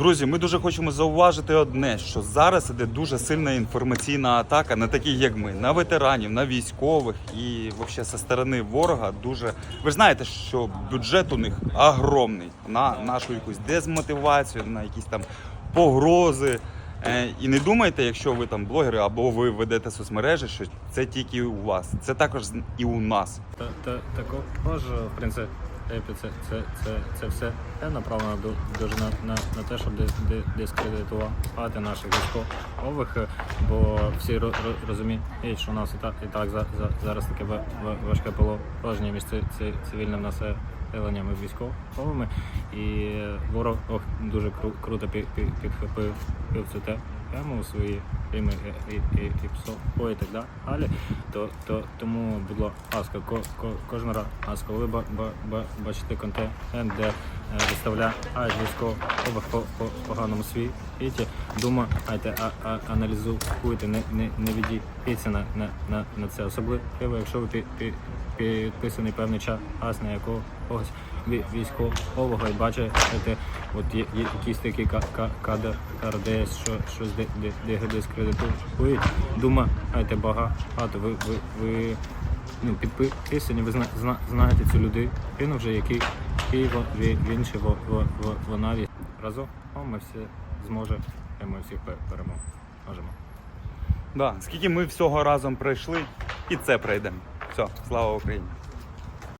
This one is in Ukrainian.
Друзі, ми дуже хочемо зауважити одне, що зараз іде дуже сильна інформаційна атака на таких, як ми, на ветеранів, на військових і взагалі зі сторони ворога дуже. Ви ж знаєте, що бюджет у них огромний на нашу якусь дезмотивацію, на якісь там погрози. Е, І не думайте, якщо ви там блогери або ви ведете соцмережі, що це тільки у вас. Це також і у нас. Та, та, також, в принципі, це, це, це, це все направлено дуже на, на, на те, щоб ди- ди- дискредитувати наших військових, е, бо всі ро- ро- розуміють, що у нас і так, і так за, за, зараз таке ва- ва- важке положення між ци- ци- цивільним населенням і військовими. І ворог дуже кру- круто пі- пі- підхопив цю те- тему у свої рими і, ПСО і так далі. То, то, тому, було ласка, ко, ко, кожен раз, коли ви ба, ба, ба, бачите контент, де е, виставляють військових по, по поганому світі, думайте, а, а, аналізуйте, не, не, не ведіться на, на, на, на це. Особливо, якщо ви пі, пі, підписаний певний час на якогось військового і бачите, от є, якісь такі ка- ка- кадр РДС, що щось дискредитують. Думайте багато. Ви, ви, ви ну, підписані, ви зна, зна, знаєте цю людину вже, який він чи во- во- во- вона разом ми всі зможемо, ми всіх пе- переможемо. Да. Скільки ми всього разом пройшли, і це пройдемо. Все, слава Україні!